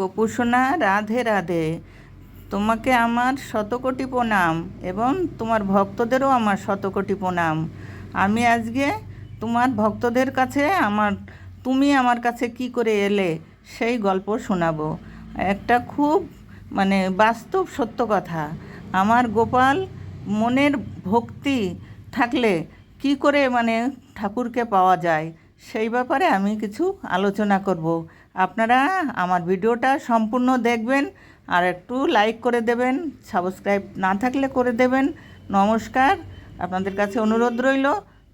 গোপুসোনা রাধে রাধে। তোমাকে আমার শতকোটি প্রণাম এবং তোমার ভক্তদেরও আমার শতকোটি প্রণাম। আমি আজকে তোমার ভক্তদের কাছে আমার, তুমি আমার কাছে কি করে এলে সেই গল্প শোনাবো। একটা খুব মানে বাস্তব সত্য কথা, আমার গোপাল মনের ভক্তি থাকলে কি করে মানে ঠাকুরকে পাওয়া যায় সেই ব্যাপারে আমি কিছু আলোচনা করব। আপনারা আমার ভিডিওটা সম্পূর্ণ দেখবেন আর একটু লাইক করে দেবেন, সাবস্ক্রাইব না থাকলে করে দেবেন। নমস্কার, আপনাদের কাছে অনুরোধ রইল।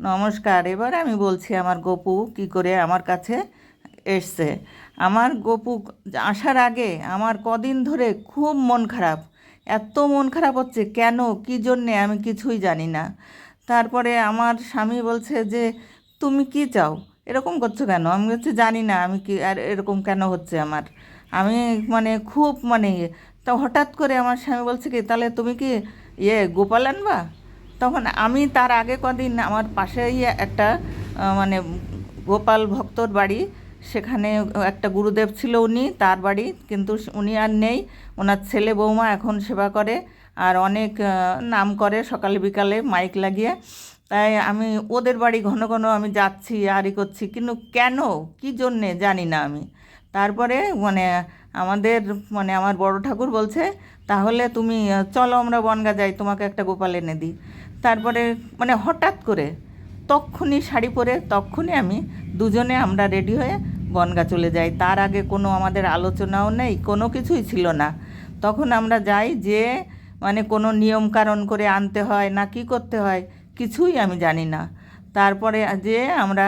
নমস্কার, এবার আমি বলছি আমার গপু কি করে আমার কাছে এসছে। আমার গপু আসার আগে আমার কদিন ধরে খুব মন খারাপ। এত মন খারাপ হচ্ছে, কেন, কী জন্যে, আমি কিছুই জানি না। তারপরে আমার স্বামী বলছে যে, তুমি কি চাও? এরকম করছ কেন? আমি হচ্ছে জানি না আমি কি আর এরকম কেন হচ্ছে আমার। আমি মানে খুব মানে তো হঠাৎ করে আমার স্বামী বলছে কি, তাহলে তুমি কি ইয়ে গোপাল আনবা? তখন আমি তার আগে কদিন আমার পাশেই একটা মানে গোপাল ভক্তর বাড়ি। সেখানে একটা গুরুদেব ছিল উনি, তার বাড়ি। কিন্তু উনি আর নেই। ওনার ছেলে বৌমা এখন সেবা করে। আর অনেক নাম করে সকালে বিকালে মাইক লাগিয়ে। তাই আমি ওদের বাড়ি ঘন ঘন আমি যাচ্ছি আরই করছি। কিন্তু কেন? কি জন্যে? জানি না আমি। তারপরে মানে আমাদের মানে আমার বড় ঠাকুর বলছে, তাহলে তুমি, চলো আমরা বনগা যাই, তোমাকে একটা গোপাল এনে দিই। তারপরে মানে হঠাৎ করে, তক্ষুনি শাড়ি পরে, তক্ষুনি আমি দুজনে আমরা রেডি হয়ে বনগা চলে যাই। তার আগে কোনো আমাদের আলোচনাও নেই, কোনো কিছুই ছিল না। তখন আমরা যাই যে মানে কোনো নিয়ম কারণ করে আনতে হয় না কি করতে হয়। কিছুই আমি জানি না। তারপরে যে আমরা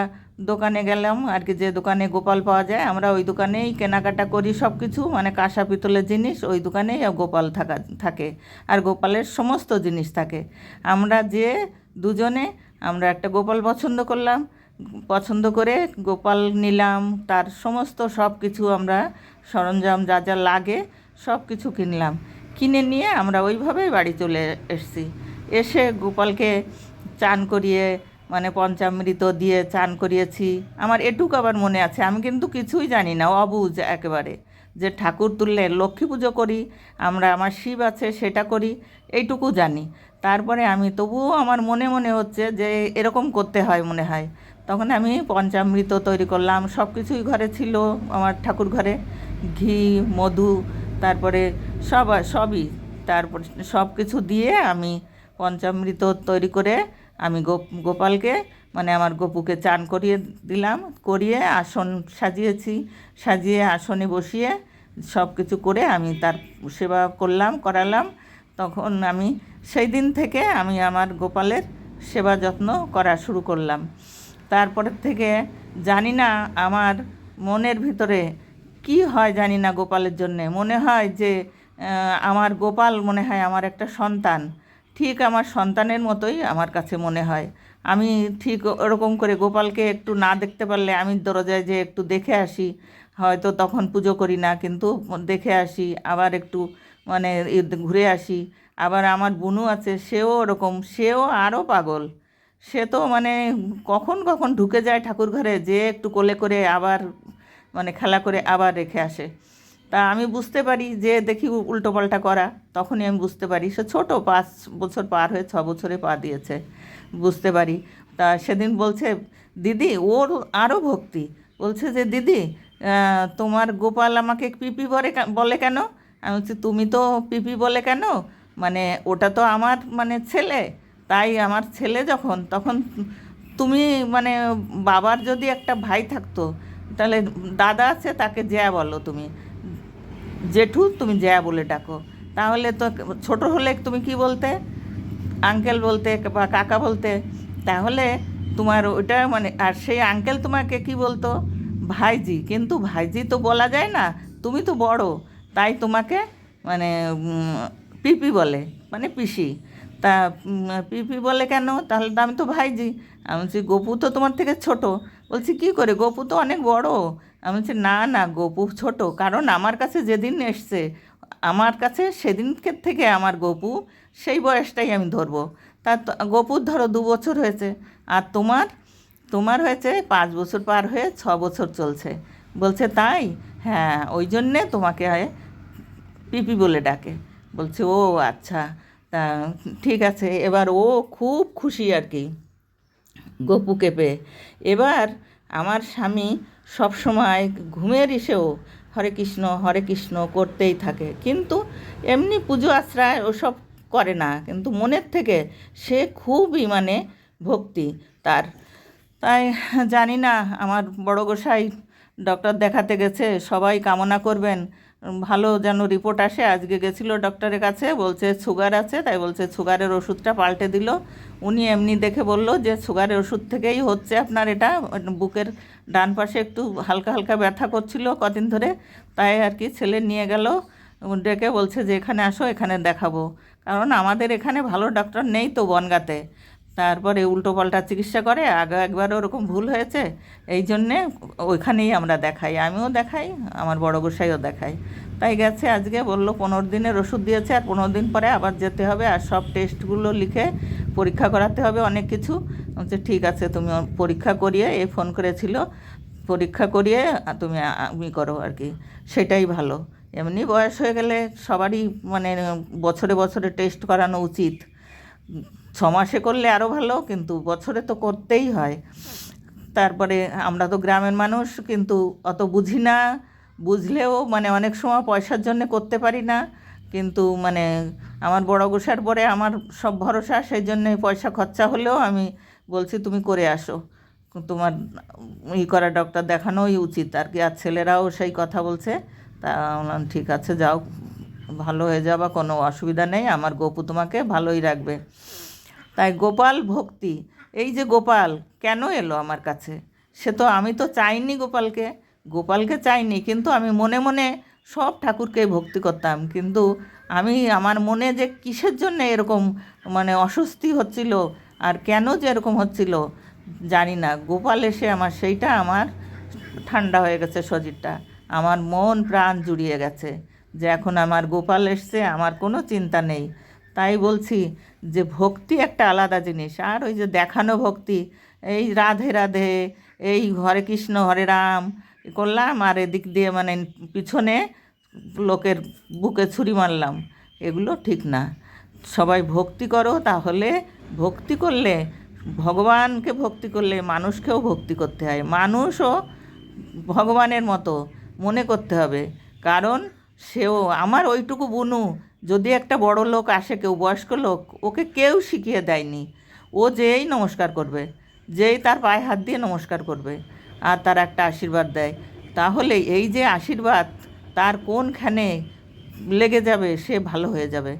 দোকানে গেলাম, আর কি যে দোকানে গোপাল পাওয়া যায়, আমরা ওই দোকানেই কেনাকাটা করি সব কিছু মানে কাঁসা, পিতলের জিনিস, ওই দোকানেই গোপাল থাকা, থাকে। আর গোপালের সমস্ত জিনিস থাকে। আমরা যে দুজনে, আমরা একটা গোপাল পছন্দ করলাম, পছন্দ করে গোপাল নিলাম, তার সমস্ত সব কিছু আমরা সরঞ্জাম যা যা লাগে সব কিছু কিনলাম। কিনে নিয়ে আমরা ওইভাবেই বাড়ি চলে এসেছি। এসে গোপালকে চান করিয়ে মানে পঞ্চামৃত দিয়ে চান করিয়েছি। আমার এটুকু আবার মনে আছে, আমি কিন্তু কিছুই জানি না অবুজ একেবারে, যে ঠাকুর তুললে লক্ষ্মী পুজো করি, আমরা আমার শিব আছে সেটা করি, এইটুকু জানি। তারপরে আমি তবুও আমার মনে মনে হচ্ছে যে এরকম করতে হয় মনে হয়। তখন আমি পঞ্চামৃত তৈরি করলাম সব কিছুই ঘরে ছিল আমার ঠাকুর ঘরে। ঘি, মধু, তারপরে সব, সবই, তারপর সব কিছু দিয়ে আমি পঞ্চামৃত তৈরি করে আমি গোপ, গোপালকে মানে আমার গপুকে চান করিয়ে দিলাম, করিয়ে আসন সাজিয়েছি। সাজিয়ে আসনে বসিয়ে সব কিছু করে আমি তার সেবা করলাম, করালাম। তখন আমি সেই দিন থেকে আমি আমার গোপালের সেবা যত্ন করা শুরু করলাম। তারপরের থেকে জানি না আমার মনের ভিতরে কি হয় জানি না গোপালের জন্যে। মনে হয় যে আমার গোপাল মনে হয় আমার একটা সন্তান। ঠিক আমার সন্তানের মতোই আমার কাছে মনে হয়। আমি ঠিক ওরকম করে গোপালকে একটু না দেখতে পারলে আমি দরজায় যে একটু দেখে আসি। হয়তো তখন পুজো করি না, কিন্তু দেখে আসি, আবার একটু মানে ঘুরে আসি। আবার আমার বুনু আছে, সেও ওরকম, সেও আরও পাগল। সে তো মানে কখন কখন ঢুকে যায় ঠাকুর ঘরে যে একটু কোলে করে আবার মানে খেলা করে আবার রেখে আসে। তা আমি বুঝতে পারি যে দেখি উল্টো পাল্টা করা, তখনই আমি বুঝতে পারি। সে ছোট, পাঁচ বছর পার হয়ে ছ বছরে পা দিয়েছে, বুঝতে পারি। তা সেদিন বলছে, দিদি, ওর আরও ভক্তি। বলছে যে, দিদি তোমার গোপাল আমাকে পিপি বলে বলে কেন? আমি বলছি, তুমি তো পিপি বলে কেন? মানে ওটা তো আমার মানে ছেলে। তাই আমার ছেলে যখন, তখন তুমি মানে বাবার যদি একটা ভাই থাকতো, তাহলে দাদা আছে, তাকে জ্যা বলো তুমি। জেঠু, তুমি জ্যা বলে ডাকো। তাহলে তো ছোট হলে তুমি কি বলতে? আঙ্কেল বলতে বা কাকা বলতে? তাহলে তোমার ওটা মানে আর সেই আঙ্কেল তোমাকে কি বলতো? ভাইজি। কিন্তু ভাইজি তো বলা যায় না, তুমি তো বড়, তাই তোমাকে মানে পিপি বলে মানে পিসি। তা পিপি বলে কেন? তাহলে তো আমি তো ভাইজি। আমি বলছি, গপু তো তোমার থেকে ছোট। বলছি, কি করে? গপু তো অনেক বড়। আমি বলছি, না না গপু ছোট, কারণ আমার কাছে যেদিন এসছে, আমার কাছে সেদিনকে থেকে আমার গপু, সেই বয়সটাই আমি ধরবো। তা গপুর ধরো দু বছর হয়েছে, আর তোমার তোমার হয়েছে পাঁচ বছর পার হয়ে ছ বছর চলছে। বলছে, তাই? হ্যাঁ ওই জন্যে তোমাকে পিপি বলে ডাকে। বলছে, ও আচ্ছা তা ঠিক আছে। এবার ও খুব খুশি আর কি গপুকে পেয়ে। এবার আমার স্বামী সবসময় ঘুমের এসেও হরে কৃষ্ণ হরে কৃষ্ণ করতেই থাকে। কিন্তু এমনি পুজো আশ্রয় ওসব করে না। কিন্তু মনের থেকে সে খুবই মানে ভক্তি তার। তাই জানি না, আমার বড় গোসাই ডক্টর দেখাতে গেছে, সবাই কামনা করবেন। ভালো যেন রিপোর্ট আসে। আজকে গেছিল ডক্টরের কাছে, বলছে সুগার আছে, তাই বলছে সুগারের ওষুধটা পাল্টে দিল। উনি এমনি দেখে বলল যে সুগারের ওষুধ থেকেই হচ্ছে আপনার এটা, বুকের ডান পাশে একটু হালকা হালকা ব্যথা করছিল কদিন ধরে, তাই আর কি ছেলে নিয়ে গেল। ডেকে বলছে যে এখানে আসো, এখানে দেখাবো। কারণ আমাদের এখানে ভালো ডক্টর নেই তো বনগাতে। তারপরে উল্টো পাল্টা চিকিৎসা করে, আগে একবার ওরকম ভুল হয়েছে, এই জন্যে ওইখানেই আমরা দেখাই। আমিও দেখাই, আমার বড় গোসাইও দেখাই। তাই গেছে আজকে, বলল পনেরো দিনের ওষুধ দিয়েছে, আর পনেরো দিন পরে আবার যেতে হবে, আর সব টেস্টগুলো লিখে পরীক্ষা করাতে হবে অনেক কিছু। বলছে, ঠিক আছে, তুমি পরীক্ষা করিয়ে, এ ফোন করেছিল, পরীক্ষা করিয়ে তুমি আমি করো আর কি। সেটাই ভালো। এমনি বয়স হয়ে গেলে সবারই মানে বছরে বছরে টেস্ট করানো উচিত। ছ মাসে করলে আরও ভালো, কিন্তু বছরে তো করতেই হয়। তারপরে আমরা তো গ্রামের মানুষ, কিন্তু অত বুঝি না। বুঝলেও মানে অনেক সময় পয়সার জন্য করতে পারি না। কিন্তু মানে আমার বড় গোসার পরে আমার সব ভরসা, সেই জন্যে পয়সা খরচা হলেও আমি বলছি, তুমি করে আসো। তোমার ই করা ডক্টর দেখানোই উচিত। আর কি, আর ছেলেরাও সেই কথা বলছে। তা ঠিক আছে, যাও। ভালো হয়ে যাওয়া কোনো অসুবিধা নেই, আমার গপু তোমাকে ভালোই রাখবে। তাই গোপাল ভক্তি, এই যে গোপাল, কেন এলো আমার কাছে? সে তো আমি তো চাইনি গোপালকে গোপালকে চাইনি, কিন্তু আমি মনে মনে সব ঠাকুরকেই ভক্তি করতাম, কিন্তু আমি, আমার মনে যে কিসের জন্য এরকম মানে অস্বস্তি হচ্ছিল, আর কেন যে এরকম হচ্ছিল, জানি না। গোপাল এসে আমার, সেইটা আমার ঠান্ডা হয়ে গেছে শরীরটা আমার মন প্রাণ জুড়িয়ে গেছে। যে এখন আমার গোপাল এসছে, আমার কোনো চিন্তা নেই। তাই বলছি যে ভক্তি একটা আলাদা জিনিস। আর ওই যে দেখানো ভক্তি, এই রাধে রাধে, এই হরে কৃষ্ণ, হরে রাম করলাম আর এদিক দিয়ে মানে পিছনে লোকের বুকে ছুরি মারলাম। এগুলো ঠিক না। সবাই ভক্তি করো, তাহলে ভক্তি করলে, ভগবানকে ভক্তি করলে মানুষকেও ভক্তি করতে হয়। মানুষও ভগবানের মতো মনে করতে হবে। কারণ সেও আমার ওইটুকু বুনু, যদি একটা বড় লোক আসে, কেউ বয়স্ক লোক, ওকে কেউ শিখিয়ে দেয়নি। ও যেই নমস্কার করবে, যেই তার পায়ে হাত দিয়ে নমস্কার করবে আর তার একটা আশীর্বাদ দেয়, তাহলে এই যে আশীর্বাদ, তার কোনখানে লেগে যাবে, সে ভালো হয়ে যাবে।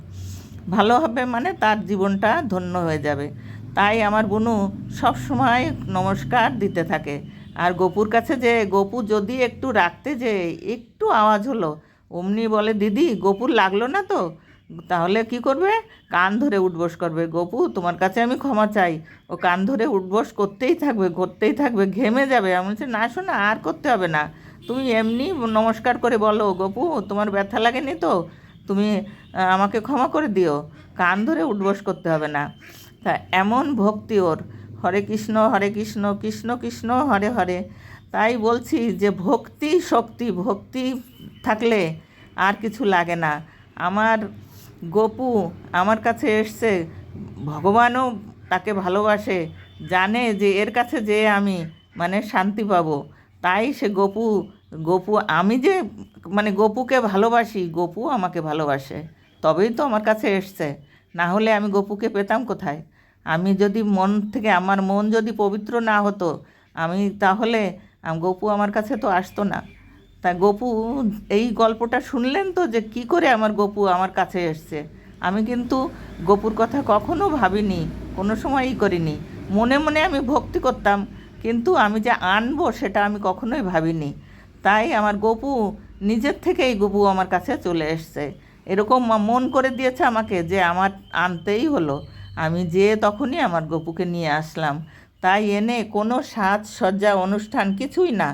ভালো হবে মানে তার জীবনটা ধন্য হয়ে যাবে। তাই আমার বুনু সব সময় নমস্কার দিতে থাকে। আর গপুর কাছে যে, গপু যদি একটু রাখতে যে একটু আওয়াজ হলো অমনি বলে, দিদি গপুর লাগল না তো? তাহলে কি করবে? কান ধরে উঠবোস করবে। গপু, তোমার কাছে আমি ক্ষমা চাই। ও কান ধরে উঠবোস করতেই থাকবে করতেই থাকবে, ঘেমে যাবে। আমি বলছি, না শোনা, আর করতে হবে না। তুমি এমনি নমস্কার করে বলো, গপু, তোমার ব্যথা লাগেনি তো? তুমি আমাকে ক্ষমা করে দিও। কান ধরে উঠবোস করতে হবে না। তা এমন ভক্তি ওর। হরে কৃষ্ণ হরে কৃষ্ণ কৃষ্ণ কৃষ্ণ, হরে হরে। তাই বলছি যে ভক্তি শক্তি, ভক্তি থাকলে আর কিছু লাগে না। আমার গপু আমার কাছে এসছে, ভগবানও তাকে ভালোবাসে, জানে যে এর কাছে যে আমি মানে শান্তি পাবো। তাই সে গপু গপু আমি যে মানে গপুকে ভালোবাসি, গপু আমাকে ভালোবাসে। তবেই তো আমার কাছে এসছে। না হলে আমি গপুকে পেতাম কোথায়? আমি যদি মন থেকে, আমার মন যদি পবিত্র না হতো, আমি তাহলে গপু আমার কাছে তো আসতো না। তা গপু, এই গল্পটা শুনলেন তো যে কি করে আমার গপু আমার কাছে এসছে? আমি কিন্তু গপুর কথা কখনো ভাবিনি, কোনো সময়ই করিনি। মনে মনে আমি ভক্তি করতাম, কিন্তু আমি যে আনব সেটা আমি কখনোই ভাবিনি। তাই আমার গপু, নিজের থেকেই গপু আমার কাছে চলে এসছে। এরকম মন করে দিয়েছে আমাকে যে আমার আনতেই হলো। আমি যেয়ে তখনই আমার গপুকে নিয়ে আসলাম। তাই এনে কোনো সাজ সজ্জা অনুষ্ঠান কিছুই না।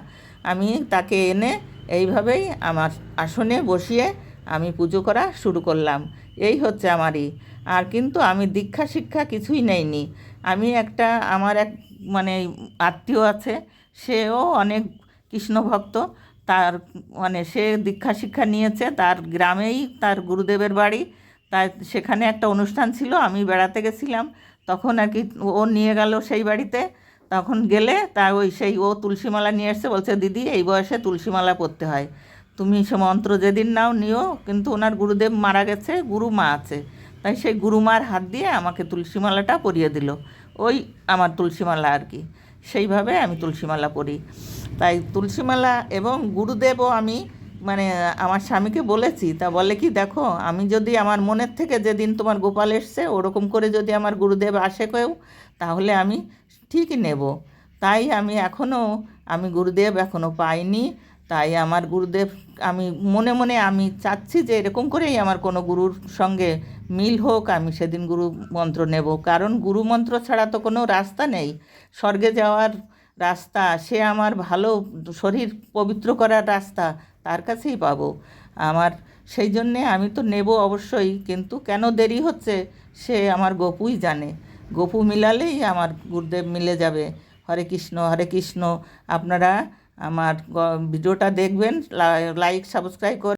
আমি তাকে এনে এইভাবেই আমার আসনে বসিয়ে আমি পুজো করা শুরু করলাম। এই হচ্ছে আমারই। আর কিন্তু আমি দীক্ষা শিক্ষা কিছুই নেইনি। আমি একটা, আমার এক মানে আত্মীয় আছে, সেও অনেক কৃষ্ণ ভক্ত। তার মানে সে দীক্ষা শিক্ষা নিয়েছে, তার গ্রামেই তার গুরুদেবের বাড়ি। তাই সেখানে একটা অনুষ্ঠান ছিল, আমি বেড়াতে গেছিলাম। তখন আর কি ও নিয়ে গেল সেই বাড়িতে। তখন গেলে তা ওই সেই ও তুলসীমালা নিয়ে এসছে, বলছে, দিদি, এই বয়সে তুলসীমালা পরতে হয়। তুমি সে মন্ত্র যেদিন নাও, নিও। কিন্তু ওনার গুরুদেব মারা গেছে গুরুমা আছে। তাই সেই গুরুমার হাত দিয়ে আমাকে তুলসীমালাটা পরিয়ে দিল। ওই আমার তুলসীমালা আর কি। সেইভাবে আমি তুলসীমালা পরি। তাই তুলসীমালা এবং গুরুদেবও আমি মানে আমার স্বামীকে বলেছি। তা বলে কি, দেখো, আমি যদি আমার মনের থেকে যেদিন তোমার গোপাল এসছে, ওরকম করে যদি আমার গুরুদেব আসে কেউ, তাহলে আমি ঠিকই নেব। তাই আমি এখনও আমি গুরুদেব এখনও পাইনি। তাই আমার গুরুদেব, আমি মনে মনে আমি চাচ্ছি যে এরকম করেই আমার কোনো গুরুর সঙ্গে মিল হোক, আমি সেদিন গুরু মন্ত্র নেব। কারণ গুরু মন্ত্র ছাড়া তো কোনো রাস্তা নেই। স্বর্গে যাওয়ার রাস্তা, সে আমার ভালো শরীর পবিত্র করার রাস্তা, তার কাছেই পাবো। আমার, সেই জন্যে আমি তো নেব অবশ্যই, কিন্তু কেন দেরি হচ্ছে, সে আমার গপুই জানে। গপু মিলালেই আমার গুরুদেব মিলে যাবে। হরে কৃষ্ণ হরে কৃষ্ণ। আপনারা আমার ভিডিওটা দেখবেন লাইক সাবস্ক্রাইব করে